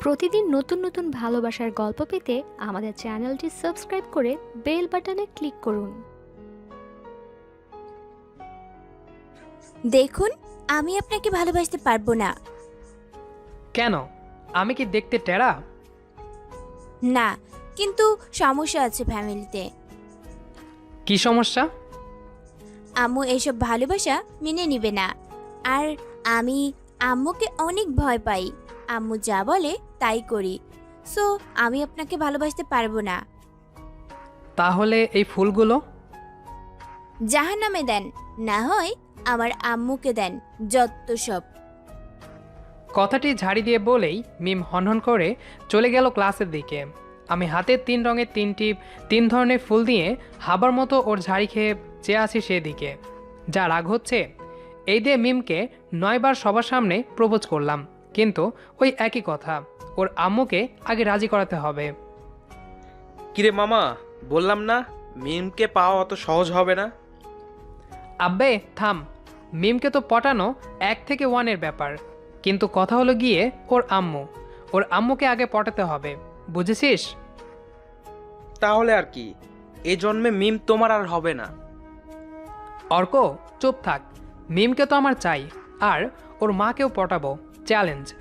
প্রতিদিন নতুন নতুন ভালোবাসার গল্প পেতে আমাদের চ্যানেলটি সাবস্ক্রাইব করে বেল বাটনে ক্লিক করুন। দেখুন আমি আপনাকে ভালোবাসতে পারব না। কেন? আমি কি দেখতে টেরা? না কিন্তু সমস্যা আছে ফ্যামিলিতে। কি সমস্যা? আম্মু এসব ভালোবাসা মেনে নিবে না। আর আমি আম্মুকে অনেক ভয় পাই। আম্মু যা বলে তাই করি। সো আমি আপনাকে ভালোবাসতে পারব না। তাহলে এই ফুলগুলো? যাহার নামে দেন না হয় আমার আম্মুকে দেন যত সব। কথাটি ঝাড়ি দিয়ে বলেই মিম হনহন করে চলে গেল ক্লাসের দিকে। আমি হাতে তিন রঙের তিনটি তিন ধরনের ফুল দিয়ে হাবার মতো ওর ঝাড়ি খেয়ে চেয়ে আছি সেদিকে। যা রাগ হচ্ছে এই দিয়ে মিমকে নয়বার সবার সামনে প্রপোজ করলাম। কিন্তু ওই একই কথা ওর আম্মুকে আগে রাজি করাতে হবে। কিরে মামা বললাম না মিমকে পাওয়া অত সহজ হবে না? আব্বে থাম। মিমকে তো পটানো এক থেকে ওয়ানের ব্যাপার। কিন্তু কথা হলো গিয়ে ওর আম্মু। ওর আম্মুকে আগে পটাতে হবে বুঝেছিস? তাহলে আর কি এ জন্মে মিম তোমার আর হবে না। অর্ক চুপ থাক। মিমকে তো আমার চাই আর ওর মাকেও পটাবো। চ্যালেঞ্জ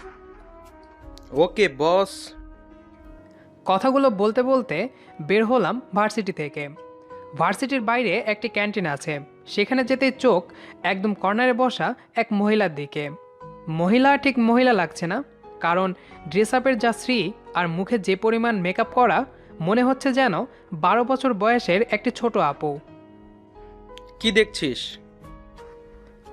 ওকে বস কথাগুলো বলতে বলতে বের হলাম ভার্সিটি থেকে। ভার্সিটির বাইরে একটি ক্যান্টিন আছে। সেখানে যেতেই চোখ একদম কর্নারে বসা এক মহিলার দিকে। মহিলা ঠিক মহিলা লাগছে না কারণ ড্রেস আপের যা শ্রী আর মুখে যে পরিমাণ মেকআপ করা মনে হচ্ছে যেন বারো বছর বয়সের একটি ছোট আপু। কি দেখছিস?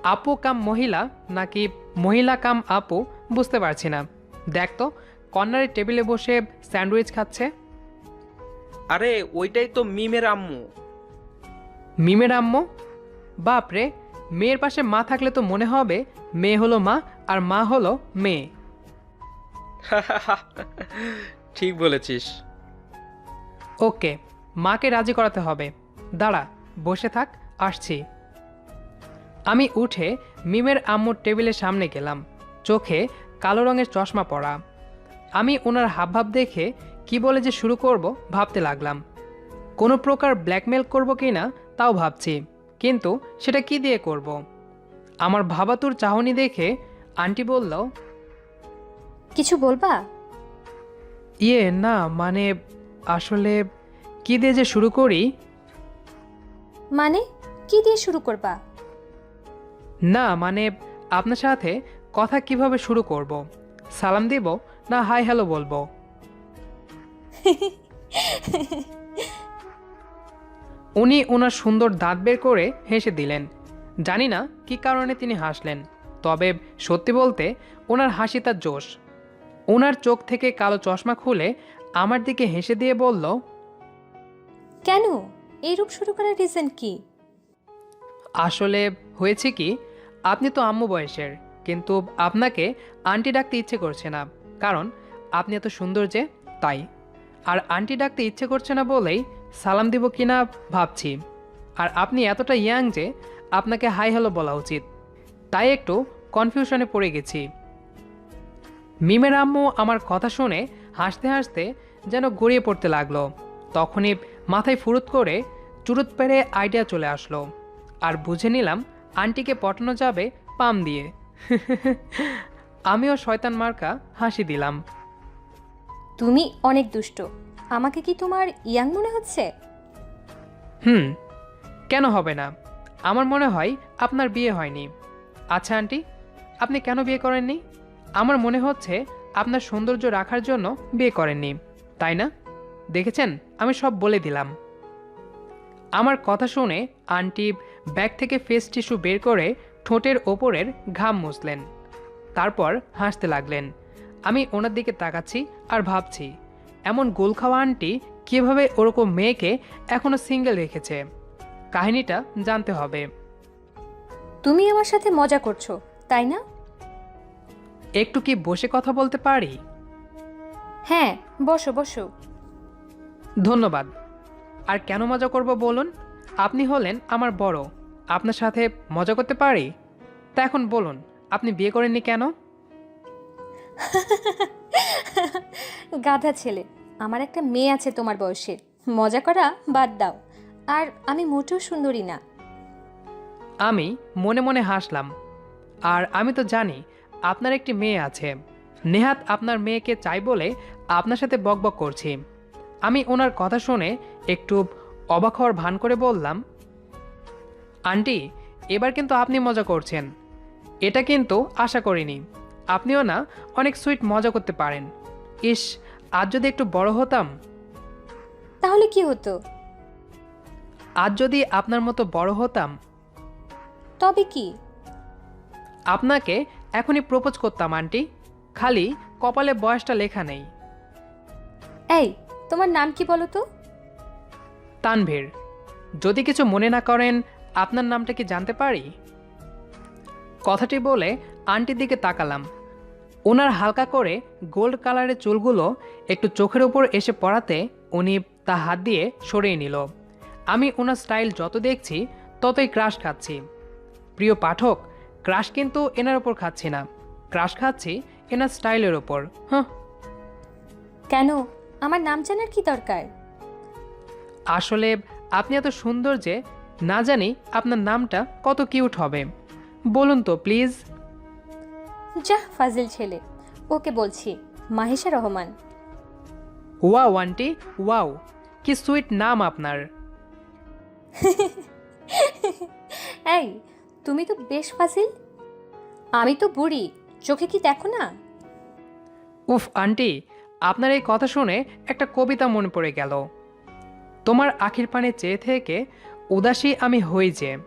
আপু কাম মহিলা নাকি মহিলা কাম আপু বুঝতে পারছি না। দেখ তো কর্নারের টেবিলে বসে স্যান্ডউইচ খাচ্ছে। আরে ওইটাই তো মিমের আম্মু। মিমের আম্মু? বাপরে মেয়ের পাশে মা থাকলে তো মনে হবে মেয়ে হলো মা আর মা হলো মেয়ে। ঠিক বলেছিস। ওকে মাকে রাজি করাতে হবে। দাঁড়া বসে থাক আসছি। আমি উঠে মিমের আম্মুর টেবিলের সামনে গেলাম। চোখে কালো রঙের চশমা পরা। আমি ওনার হাবভাব দেখে কি বলে যে শুরু করব ভাবতে লাগলাম। কোনো প্রকার ব্ল্যাকমেল করব কি না তাও ভাবছি কিন্তু সেটা কি দিয়ে করব। আমার ভাবাতুর চাহনি দেখে আন্টি বলল কিছু বলবা? ইয়ে না মানে আসলে কি দিয়ে যে শুরু করি? মানে কি দিয়ে শুরু করবা? না মানে আপনার সাথে কথা কীভাবে শুরু করব? সালাম দিব না হাই হ্যালো বলব? উনি ওনার সুন্দর দাঁত বের করে হেসে দিলেন। জানি না কি কারণে তিনি হাসলেন তবে সত্যি বলতে ওনার হাসি তার জোশ। ওনার চোখ থেকে কালো চশমা খুলে আমার দিকে হেসে দিয়ে বলল কেন? এই রূপ শুরু করার রিজন কি? আসলে হয়েছে কি আপনি তো আম্মু বয়সের, কিন্তু আপনাকে আন্টি ডাকতে ইচ্ছে করছে না। কারণ আপনি এত সুন্দর যে, তাই। আর আন্টি ডাকতে ইচ্ছে করছে না বলেই সালাম দিব কিনা ভাবছি। আর আপনি এতটা ইয়াং যে, আপনাকে হাই হ্যালো বলা উচিত। তাই একটু কনফিউশনে পড়ে গেছি। মিমের আম্মু আমার কথা শুনে হাসতে হাসতে যেন গড়িয়ে পড়তে লাগল। তখনই মাথায় ফুরুত করে চুরুত পেরে আইডিয়া চলে আসলো। আর বুঝে নিলাম আন্টিকে পটানো যাবে পাম দিয়ে। আমিও শয়তান মার্কা হাসি দিলাম। তুমি অনেক দুষ্ট। আমাকে কি তোমার ইয়াং মনে হচ্ছে? হুম কেন হবে না? আমার মনে হয় আপনার বিয়ে হয়নি। আচ্ছা আন্টি আপনি কেন বিয়ে করেননি? আমার মনে হচ্ছে আপনার সৌন্দর্য রাখার জন্য বিয়ে করেননি তাই না? দেখেছেন? আমি সব বলে দিলাম। আমার কথা শুনে আন্টি ব্যাগ থেকে ফেস টিস্যু বের করে ঠোঁটের ওপরের ঘাম মুছলেন। তারপর হাসতে লাগলেন। আমি ওনার দিকে তাকাচ্ছি আর ভাবছি এমন গোল খাওয়া আন্টি কীভাবে ওরকম মেয়েকে এখনও সিঙ্গেল রেখেছে? কাহিনীটা জানতে হবে। তুমি আমার সাথে মজা করছ তাই না? একটু কি বসে কথা বলতে পারি? হ্যাঁ বসো বসো। ধন্যবাদ। আর কেন মজা করব বলুন? আপনি হলেন আমার বড়। আপনার সাথে মজা করতে পারি? তা এখন বলুন আপনি বিয়ে করেননি কেন? গাধা ছেলে আমার একটা মেয়ে আছে তোমার বয়সের মজা করা বাদ দাও। আর আমি মোটেও সুন্দরী না। আমি মনে মনে হাসলাম। আর আমি তো জানি আপনার একটি মেয়ে আছে। নেহাত আপনার মেয়েকে চাই বলে আপনার সাথে বকবক করছি। আমি ওনার কথা শুনে একটু অবাক হওয়ার ভান করে বললাম আন্টি এবার কিন্তু আপনি মজা করছেন। এটা কিন্তু আশা করিনি। আপনিও না অনেক সুইট মজা করতে পারেন। ইস আজ যদি একটু বড় হতাম? তাহলে কি হতো? আজ যদি আপনার মতো বড় হতাম? তবে কি? আপনাকে এখনই প্রপোজ করতাম আন্টি। খালি কপালে বয়সটা লেখা নেই। এই তোমার নাম কি বলো তো? তানভীর, যদি কিছু মনে না করেন, আপনার নামটা কি জানতে পারি? কথাটি বলে আন্টির দিকে তাকালাম। ওনার হালকা করে গোল্ড কালারের চুলগুলো একটু চোখের উপর এসে পড়াতে উনি তা হাত দিয়ে সরিয়ে নিল। আমি ওনার স্টাইল যত দেখছি, ততই ক্রাশ খাচ্ছি। প্রিয় পাঠক, ক্রাশ কিন্তু এনার ওপর খাচ্ছি না। ক্রাশ খাচ্ছি এনার স্টাইলের ওপর হ্যাঁ কেন? আমার নাম জানার কি দরকার? আসলে আপনি এত সুন্দর যে না জানি আপনার নামটা কত কিউট হবে। বলুন তো প্লিজ। যা ফাজিল ছেলে। ওকে বলছি Mahesha Rahman. Wow aunty wow কি সুইট নাম আপনার। এই তুমি তো বেশ ফাজিল। আমি তো বুড়ি চোখে কি দেখো না? উফ আন্টি আপনার এই কথা শুনে একটা কবিতা মনে পড়ে গেল। তোমার আখির পানে চেয়ে থেকে উদাসী আমি হই যে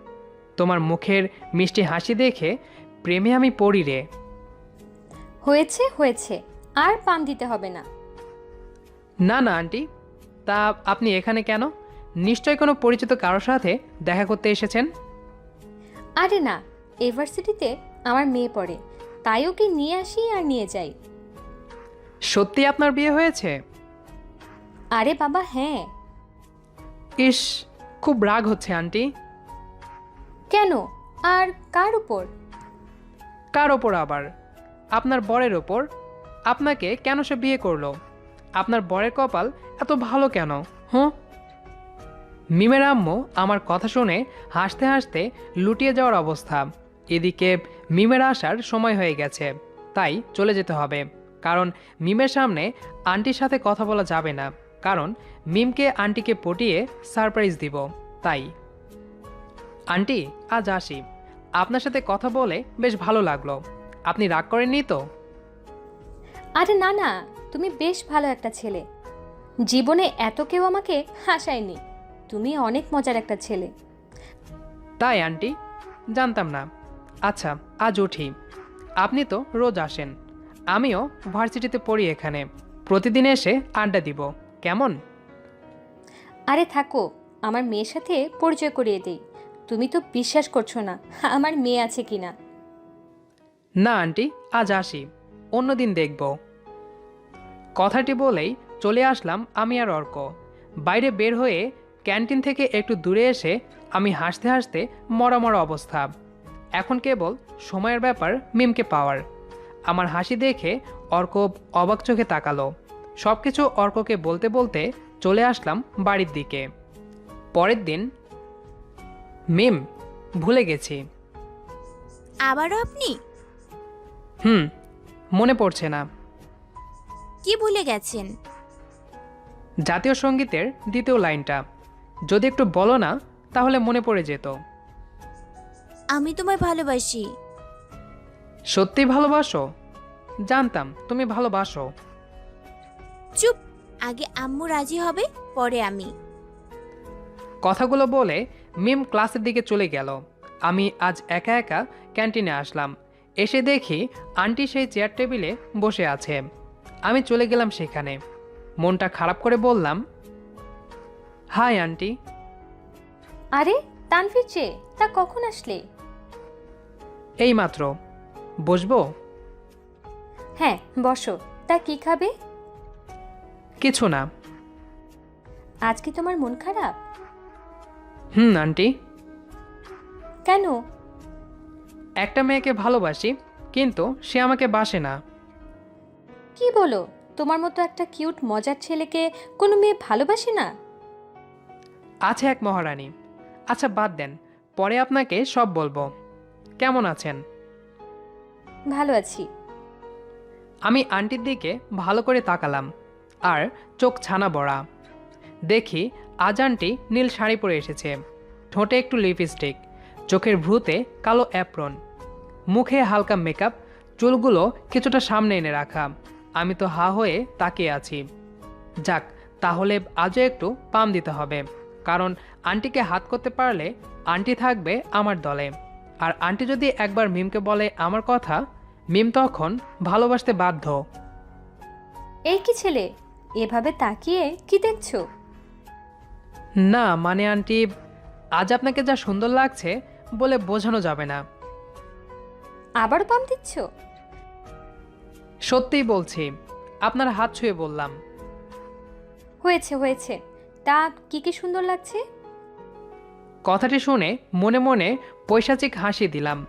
তোমার মুখের মিষ্টি হাসি দেখে প্রেমে আমি পড়ি রে। হয়েছে হয়েছে আর পান দিতে হবে না। না না আন্টি তা আপনি এখানে কেন? নিশ্চয় কোনো পরিচিত কারোর সাথে দেখা করতে এসেছেন? আরে না ইউনিভার্সিটিতে আমার মেয়ে পড়ে তাই ওকে নিয়ে আসি আর নিয়ে যাই। সত্যি আপনার বিয়ে হয়েছে? আরে বাবা হ্যাঁ। ইস খুব রাগ হচ্ছে আন্টি। কেন? আর কার উপর? কার ওপর আবার? আপনার বরের ওপর? আপনাকে কেন সে বিয়ে করল? আপনার বরের কপাল এত ভালো কেন? হুঁ? মিমের আম্মু আমার কথা শুনে হাসতে হাসতে লুটিয়ে যাওয়ার অবস্থা। এদিকে মিমের আসার সময় হয়ে গেছে তাই চলে যেতে হবে। কারণ মিমের সামনে আন্টির সাথে কথা বলা যাবে না। কারণ মিমকে আন্টিকে পটিয়ে সারপ্রাইজ দিব তাই। আন্টি আজ আসি। আপনার সাথে কথা বলে বেশ ভালো লাগল। আপনি রাগ করেননি তো? আরে না না তুমি বেশ ভালো একটা ছেলে। জীবনে এত কেউ আমাকে হাসায়নি। তুমি অনেক মজার একটা ছেলে। তাই আন্টি? জানতাম না। আচ্ছা আজ উঠি। আপনি তো রোজ আসেন। আমিও ভার্সিটিতে পড়ি এখানে। প্রতিদিন এসে আড্ডা দিব। কেমন? আরে থাকো আমার মেয়ের সাথে পরিচয় করিয়ে দেই। তুমি তো বিশ্বাস করছ না আমার মেয়ে আছে কিনা। না আন্টি আজ আসি। অন্যদিন দেখব। কথাটি বলেই চলে আসলাম আমি আর অর্ক। বাইরে বের হয়ে ক্যান্টিন থেকে একটু দূরে এসে আমি হাসতে হাসতে মরা মরা অবস্থা। এখন কেবল সময়ের ব্যাপার মিমকে পাওয়ার। আমার হাসি দেখে অর্ক অবাক চোখে তাকালো। সব কিছু অর্ককে বলতে বলতে চলে আসলাম বাড়ির দিকে। পরের দিন মেম ভুলে গেছি। আবারও আপনি? হুম মনে পড়ছে না। কি ভুলে গেছেন? জাতীয় সঙ্গীতের দ্বিতীয় লাইনটা। যদি একটু বলো না তাহলে মনে পড়ে যেত। আমি তোমায় ভালোবাসি। সত্যি ভালোবাসো? জানতাম তুমি ভালোবাসো। চুপ আগে আম্মু রাজি হবে পরে আমি। কথাগুলো বলে মিম ক্লাসের দিকে চলে গেল। আমি আজ একা একা ক্যান্টিনে আসলাম। এসে দেখি আন্টি সেই চেয়ার টেবিলে বসে আছে। আমি চলে গেলাম সেখানে। মনটা খারাপ করে বললাম হাই আন্টি। আরে তানভীর চে তা কখন আসলে? এই মাত্র। বসবো? হ্যাঁ বসো। তা কি খাবে? কিছু না। আজ কি তোমার মন খারাপ? হুম আন্টি। কেন? একটা মেয়েকে ভালোবাসি কিন্তু সে আমাকে বাসে না। কি বলো? তোমার মতো একটা কিউট মজার ছেলেকে কোনো মেয়ে ভালোবাসে না? আছে এক মহারানী। আচ্ছা বাদ দেন। পরে আপনাকে সব বলব। কেমন আছেন? ভালো আছি। আমি আন্টির দিকে ভালো করে তাকালাম। আর চোখ ছানা বড়া। দেখি আজ আন্টি নীল শাড়ি পরে এসেছে। ঠোঁটে একটু লিপস্টিক, চোখের ভ্রুতে কালো অ্যাপ্রন। মুখে হালকা মেকআপ, চুলগুলো কিছুটা সামনে এনে রাখা। আমি তো হা হয়ে তাকিয়ে আছি। যাক, তাহলে আজও একটু পাম দিতে হবে। কারণ আন্টিকে হাত করতে পারলে আন্টি থাকবে আমার দলে। আর আন্টি যদি একবার মিমকে বলে আমার কথা, মিম তখন ভালোবাসতে বাধ্য। এই কি ছেলে? এভাবে তাকিয়ে কি দেখছ? না মানে আন্টি আজ আপনাকে যা সুন্দর লাগছে বলে বোঝানো যাবে না। আবার পাম দিচ্ছ? সত্যিই বলছি আপনার হাত ছুঁয়ে বললাম। হয়েছে হয়েছে। তা কি কি সুন্দর লাগছে? কথাটি শুনে মনে মনে পৈশাচিক হাসি দিলাম।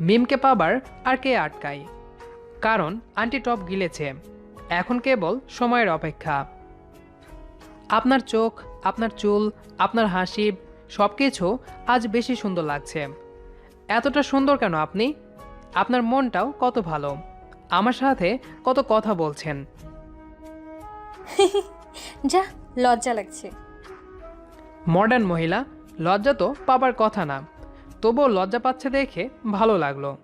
মিমকে পাবার আর কে আটকাই কারণ আন্টি টপ গিলেছে। এখন কেবল সময়ের অপেক্ষা। আপনার চোখ আপনার চুল আপনার হাসি সব কিছু আজ বেশি সুন্দর লাগছে। এতটা সুন্দর কেন আপনি? আপনার মনটাও কত ভালো। আমার সাথে কত কথা বলছেন। যা লজ্জা লাগছে। মডার্ন মহিলা লজ্জা তো পাবার কথা না। তবুও লজ্জা পাচ্ছে দেখে ভালো লাগল।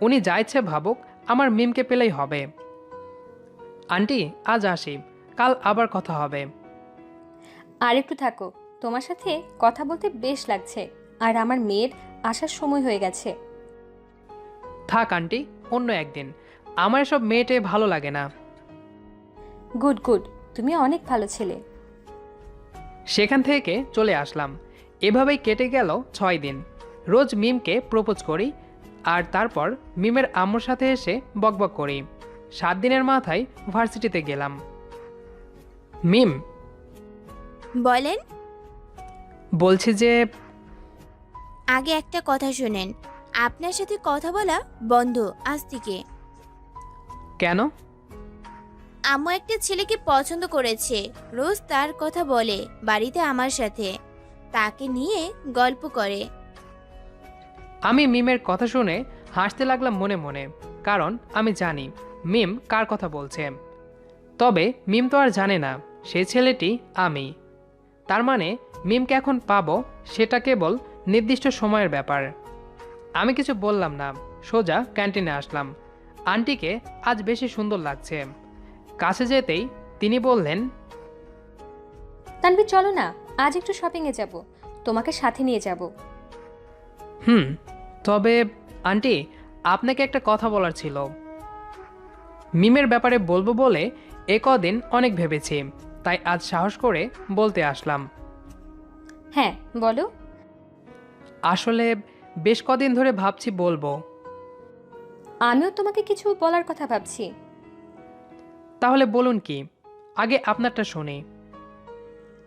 উনি যা ইচ্ছে ভাবুক আমার মিমকে পেলেই হবে। আন্টি আজ আসি। কাল আবার কথা হবে। আর একটু থাকো। তোমার সাথে কথা বলতে বেশ লাগছে। আর আমার মেয়ের আসার সময় হয়ে গেছে। থাক আন্টি অন্য একদিন। আমার এসব মেয়েটে ভালো লাগে না। Good good. তুমি অনেক ভালো ছেলে। সেখান থেকে চলে আসলাম। এভাবেই কেটে গেল ছয় দিন। রোজ মিমকে প্রপোজ করি আর তারপর মিমের আম্মুর সাথে এসে বকবক করি। সাত দিনের মাথায় ভার্সিটিতে গেলাম। মিম। বলেন। বলছি যে আগে একটা কথা শোনেন। আপনার সাথে কথা বলা বন্ধ আজ থেকে। কেন? আম্মু একটা ছেলেকে পছন্দ করেছে। রোজ তার কথা বলে বাড়িতে আমার সাথে। তাকে নিয়ে গল্প করে। আমি মিমের কথা শুনে হাসতে লাগলাম মনে মনে কারণ আমি জানি মিম কার কথা বলছে? তবে মিম তো আর জানে না সে ছেলেটি আমি। তার মানে মিমকে এখন পাবো সেটা কেবল নির্দিষ্ট সময়ের ব্যাপার। আমি কিছু বললাম না সোজা ক্যান্টিনে আসলাম। আন্টিকে আজ বেশি সুন্দর লাগছে। কাছে যেতেই তিনি বললেন তানবি চলো না আজ একটু শপিংয়ে যাব। তোমাকে সাথে নিয়ে যাব। হুম তবে আন্টি আপনাকে একটা কথা বলার ছিল। মিমের ব্যাপারে বলব বলে এ কদিন অনেক ভেবেছি তাই আজ সাহস করে বলতে আসলাম। হ্যাঁ বলো। আসলে বেশ কদিন ধরে ভাবছি বলব। আমিও তোমাকে কিছু বলার কথা ভাবছি। তাহলে বলুন কি আগে আপনারটা শুনি।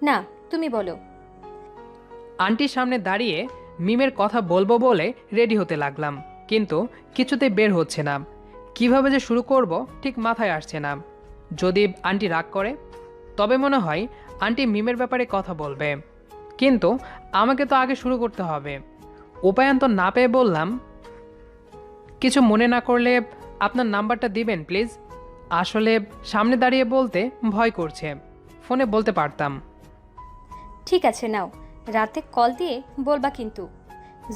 না তুমি বলো। আন্টির সামনে দাঁড়িয়ে মিমের কথা বলব বলে রেডি হতে লাগলাম কিন্তু কিছুতে বের হচ্ছে না। কীভাবে যে শুরু করব ঠিক মাথায় আসছে না। যদি আন্টি রাগ করে, তবে মনে হয় আন্টি মিমের ব্যাপারে কথা বলবে। কিন্তু আমাকে তো আগে শুরু করতে হবে। উপায়ন্তর না পেয়ে বললাম, কিছু মনে না করলে আপনার নাম্বারটা দিবেন, প্লিজ। আসলে সামনে দাঁড়িয়ে বলতে ভয় করছে। ফোনে বলতে পারতাম। ঠিক আছে, নাও। রাতে কল দিয়ে বলবা কিন্তু।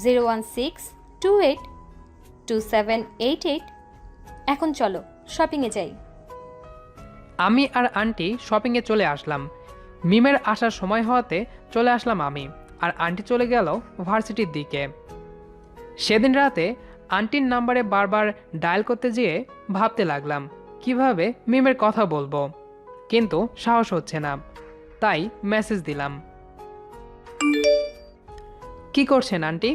Zero one six two eight two seven eight eight এখন চলো শপিংয়ে যাই। আমি আর আন্টি শপিংয়ে চলে আসলাম। মিমের আসার সময় হওয়াতে চলে আসলাম আমি আর আন্টি চলে গেল ভার্সিটির দিকে। সেদিন রাতে আন্টির নাম্বারে বারবার ডায়াল করতে যেয়ে ভাবতে লাগলাম কীভাবে মিমের কথা বলব? কিন্তু সাহস হচ্ছে না তাই মেসেজ দিলাম। কি করছেন আন্টি?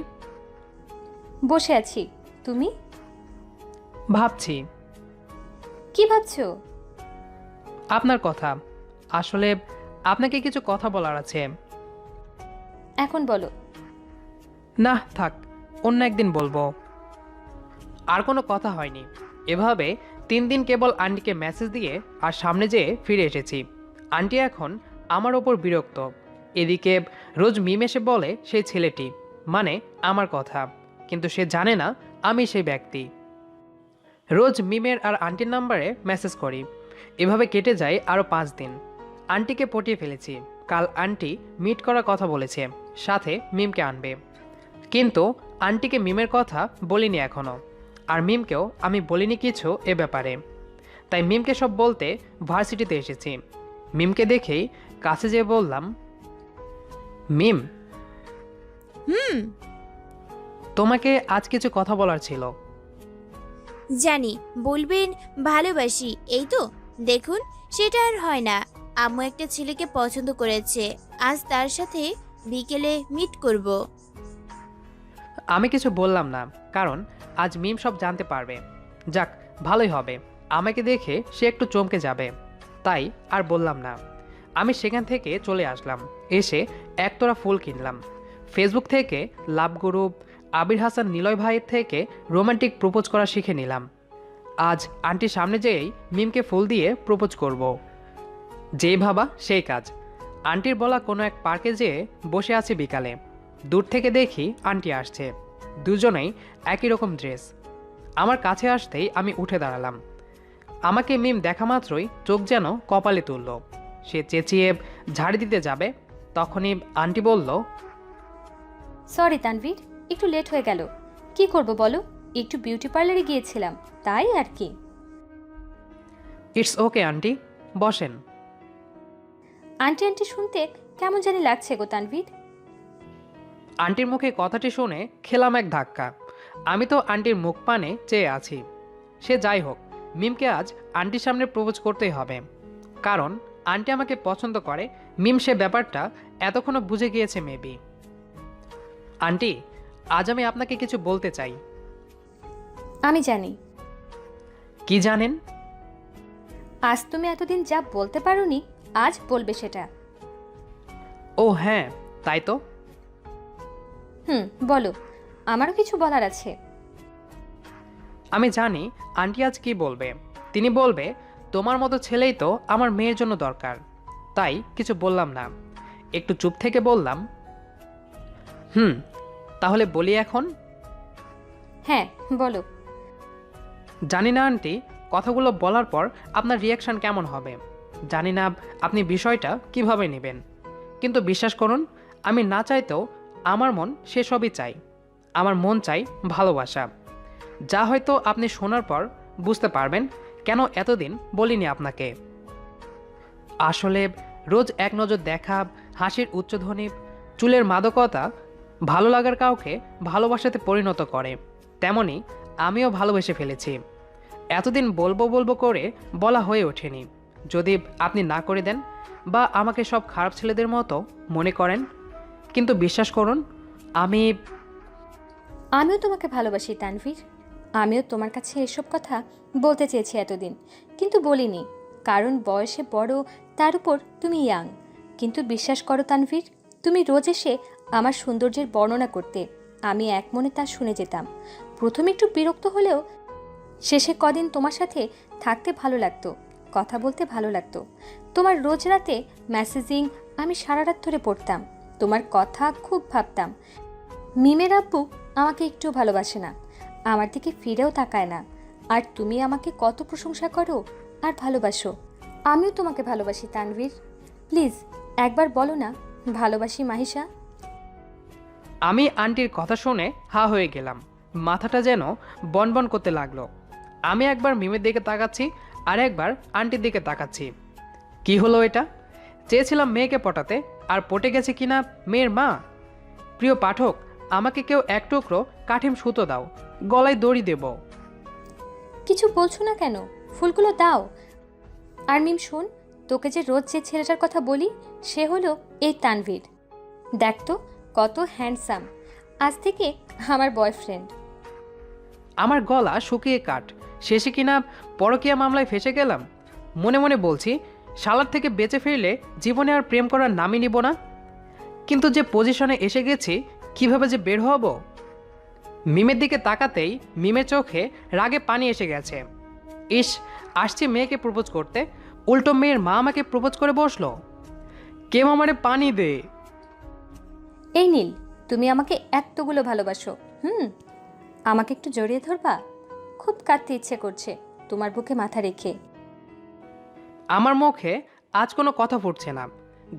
বসে আছি তুমি? ভাবছি। কি ভাবছ? আপনার কথা। আসলে আপনাকে কিছু কথা বলার আছে। এখন বলো। না থাক অন্য একদিন বলব। আর কোনো কথা হয়নি। এভাবে তিন দিন কেবল আন্টিকে মেসেজ দিয়ে আর সামনে যেয়ে ফিরে এসেছি। আন্টি এখন আমার ওপর বিরক্ত। এদিকে রোজ মিম এসে বলে সেই ছেলেটি। মানে আমার কথা। কিন্তু সে জানে না আমি সেই ব্যক্তি। রোজ মিমের আর আন্টির নাম্বারে মেসেজ করি। এভাবে কেটে যায় আরও পাঁচ দিন। আন্টিকে পটিয়ে ফেলেছি। কাল আন্টি মিট করার কথা বলেছে। সাথে মিমকে আনবে। কিন্তু আন্টিকে মিমের কথা বলিনি এখনও আর মিমকেও আমি বলিনি কিছু এ ব্যাপারে। তাই মিমকে সব বলতে ভার্সিটিতে এসেছি। মিমকে দেখেই কাছে যেয়ে বললাম মিম হুম। তোমাকে আজ কিছু কথা বলার ছিল। জানি, বলবেন ভালোবাসি, এই তো? দেখুন, সেটা আর হয় না। আম্মু একটা ছেলেকে পছন্দ করেছে, আজ তার সাথে বিকেলে মিট করব। আমি কিছু বললাম না, কারণ আজ মিম সব জানতে পারবে। যাক, ভালোই হবে, আমাকে দেখে সে একটু চমকে যাবে। তাই আর বললাম না। আমি সেখান থেকে চলে আসলাম, এসে একতরা ফুল কিনলাম। ফেসবুক থেকে লাভ গ্রুপ আবির হাসান নিলয় ভাইয়ের থেকে রোমান্টিক প্রপোজ করা শিখে নিলাম। আজ আন্টির সামনে যেয়েই মিমকে ফুল দিয়ে প্রপোজ করব। যেই ভাবা, সেই কাজ। আন্টির বলা কোনো এক পার্কে যেয়ে বসে আছি বিকালে। দূর থেকে দেখি আন্টি আসছে। দুজনেই একই রকম ড্রেস আমার কাছে আসতেই আমি উঠে দাঁড়ালাম। আমাকে মিম দেখা মাত্রই চোখ যেন কপালে তুলল। সে চেঁচিয়ে ঝাড়ি দিতে যাবে, তখনই আন্টি বলল সরি তানভীর। একটু লেট হয়ে গেল। কি করব বলো? একটু বিউটি পার্লারে গিয়েছিলাম তাই আর কি। ইটস ওকে আন্টি বসেন। আন্টি আন্টি শুনতে কেমন জানি লাগছে গো তানভীর। আন্টির মুখে কথাটি শুনে খেলাম এক ধাক্কা। আমি তো আন্টির মুখ পানে চেয়ে আছি। সে যাই হোক মিমকে আজ আন্টির সামনে প্রপোজ করতেই হবে। কারণ আন্টি আমাকে পছন্দ করে। মিম সে ব্যাপারটা এতক্ষণও বুঝে গিয়েছে মেবি আন্টি আজ আমি আপনাকে কিছু বলতে চাই। আমি জানি। কি জানেন? আজ তুমি এতদিন যা বলতে পারোনি আজ বলবে সেটা। ও হ্যাঁ তাই তো। হুম বলো আমারও কিছু বলার আছে। আমি জানি আন্টি আজ কি বলবে। তিনি বলবে তোমার মতো ছেলেই তো আমার মেয়ের জন্য দরকার। তাই কিছু বললাম না। একটু চুপ থেকে বললাম হুম তাহলে বলি এখন? হ্যাঁ বলো। জানি না আন্টি। কথাগুলো বলার পর আপনার রিয়াকশন কেমন হবে? জানি না আপনি বিষয়টা কীভাবে নেবেন? কিন্তু বিশ্বাস করুন আমি না চাইতেও আমার মন সেসবই চাই। আমার মন চাই ভালোবাসা। যা হয়তো আপনি শোনার পর বুঝতে পারবেন কেন এতদিন বলিনি আপনাকে। আসলে রোজ এক নজর দেখা হাসির উচ্চধ্বনি চুলের মাদকতা ভালো লাগার কাউকে ভালোবাসাতে পরিণত করে। তেমনি আমিও ভালোবেসে ফেলেছি। এতদিন বলব বলব করে বলা হয়ে ওঠেনি। যদি আপনি না করে দেন বা আমাকে সব খারাপ ছেলেদের মতো মনে করেন, কিন্তু বিশ্বাস করুন, আমি আমিও তোমাকে ভালোবাসি, তানভীর। আমিও তোমার কাছে এসব কথা বলতে চেয়েছি এতদিন। কিন্তু বলিনি, কারণ বয়সে বড়, তার উপর তুমি ইয়াং কিন্তু বিশ্বাস করো, তানভীর, তুমি রোজ এসে আমার সৌন্দর্যের বর্ণনা করতে আমি এক মনে তা শুনে যেতাম। প্রথমে একটু বিরক্ত হলেও শেষে কদিন তোমার সাথে থাকতে ভালো লাগতো, কথা বলতে ভালো লাগতো। তোমার রোজ রাতে মেসেজিং আমি সারা রাত ধরে পড়তাম, তোমার কথা খুব ভাবতাম। মিমের আব্বু আমাকে একটু ভালোবাসে না, আমার দিকে ফিরেও তাকায় না। আর তুমি আমাকে কত প্রশংসা করো আর ভালোবাসো, আমিও তোমাকে ভালোবাসি, তানভীর। প্লিজ একবার বলো না, ভালোবাসি মাহিষা। আমি আন্টির কথা শুনে হা হয়ে গেলাম। মাথাটা যেন বনবন করতে লাগল। আমি একবার মিমের দিকে তাকাচ্ছি আর একবার আন্টির দিকে তাকাচ্ছি। কি হলো এটা? চেয়েছিলাম মেয়েকে পটাতে, আর পটে গেছে কিনা মেয়ের মা? প্রিয় পাঠক, আমাকে কেউ এক টুকরো কাঠিম সুতো দাও, গলায় দড়ি দেব। কিছু বলছো না কেন? ফুলগুলো দাও। আর মিম, শোন, তোকে যে রোজ যে ছেলেটার কথা বলি, সে হলো এই তানভীর। দেখ তো কত হ্যান্ডসাম। আজ থেকে আমার বয়ফ্রেন্ড। আমার গলা শুকিয়ে কাট শেষে কিনা পরকীয়া মামলায় ফেসে গেলাম? মনে মনে বলছি, শালার থেকে বেঁচে ফিরলে জীবনে আর প্রেম করার নামই নিব না। কিন্তু যে পজিশনে এসে গেছি, কীভাবে যে বের হব? মিমের দিকে তাকাতেই মিমের চোখে রাগে পানি এসে গেছে। ইস, আসছি মেয়েকে প্রপোজ করতে। উল্টো মেয়ের মা আমাকে প্রপোজ করে বসল। কেউ আমারে পানি দে। এই নীল, তুমি আমাকে এতগুলো ভালোবাসো, হুম? আমাকে একটু জড়িয়ে ধরবা? খুব কাঁদতে ইচ্ছে করছে, তোমার বুকে মাথা রেখে। আমার মুখে আজ কোনো কথা ফুটছে না।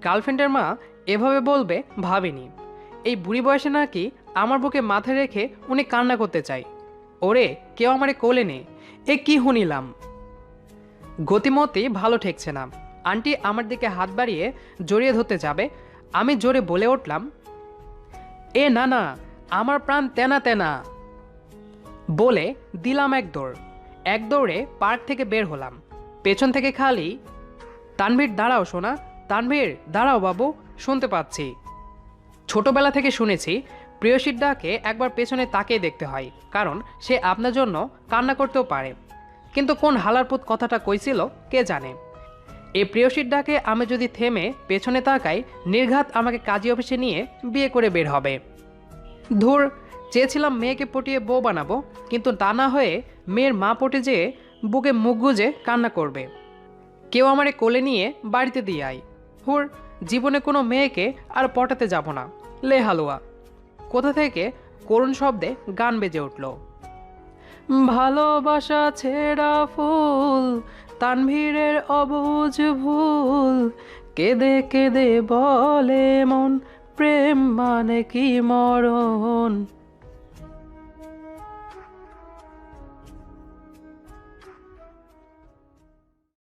গার্লফ্রেন্ডের মা এভাবে বলবে ভাবিনি। এই বুড়ি বয়সে নাকি আমার বুকে মাথা রেখে উনি কান্না করতে চাই ওরে, কেউ আমারে কোলে নে, এ কি শুনিলাম? গতিমতি ভালো ঠেকছে না। আন্টি আমার দিকে হাত বাড়িয়ে জড়িয়ে ধরতে যাবে, আমি জোরে বলে উঠলাম এ, না না, আমার প্রাণ তেনা তেনা। বলে দিলাম এক দৌড়। এক দৌড়ে পার্ক থেকে বের হলাম। পেছন থেকে খালি, তানভীর, দাঁড়াও সোনা, তানভীর, দাঁড়াও বাবু, শুনতে পাচ্ছি। ছোটবেলা থেকে শুনেছি, প্রিয়সীর ডাকে একবার পেছনে তাকিয়ে দেখতে হয়, কারণ সে আপনার জন্য কান্না করতেও পারে। কিন্তু কোন হালারপুত কথাটা কইছিল, কে জানে? এই প্রিয়সীর ডাকে আমি যদি থেমে পেছনে তাকাই, নির্ঘাত আমাকে কাজী অফিসে নিয়ে বিয়ে করে বের হবে। ধুর, চেয়েছিলাম মেয়েকে পটিয়ে বউ বানাবো, কিন্তু তা না হয়ে মেয়ের মা পটে যেয়ে বুকে মুখ গুজে কান্না করবে। কেউ আমারে কোলে নিয়ে বাড়িতে দিয়ে আয়। হুর, জীবনে কোনো মেয়েকে আর পটাতে যাব না। লে হালুয়া। কোথা থেকে করুণ শব্দে গান বেজে উঠল। ভালোবাসা ছেঁড়া ফুল তানভীরের অবুজ ভুল। কেঁদে কেঁদে বলে মন প্রেম মানে কি মরণ?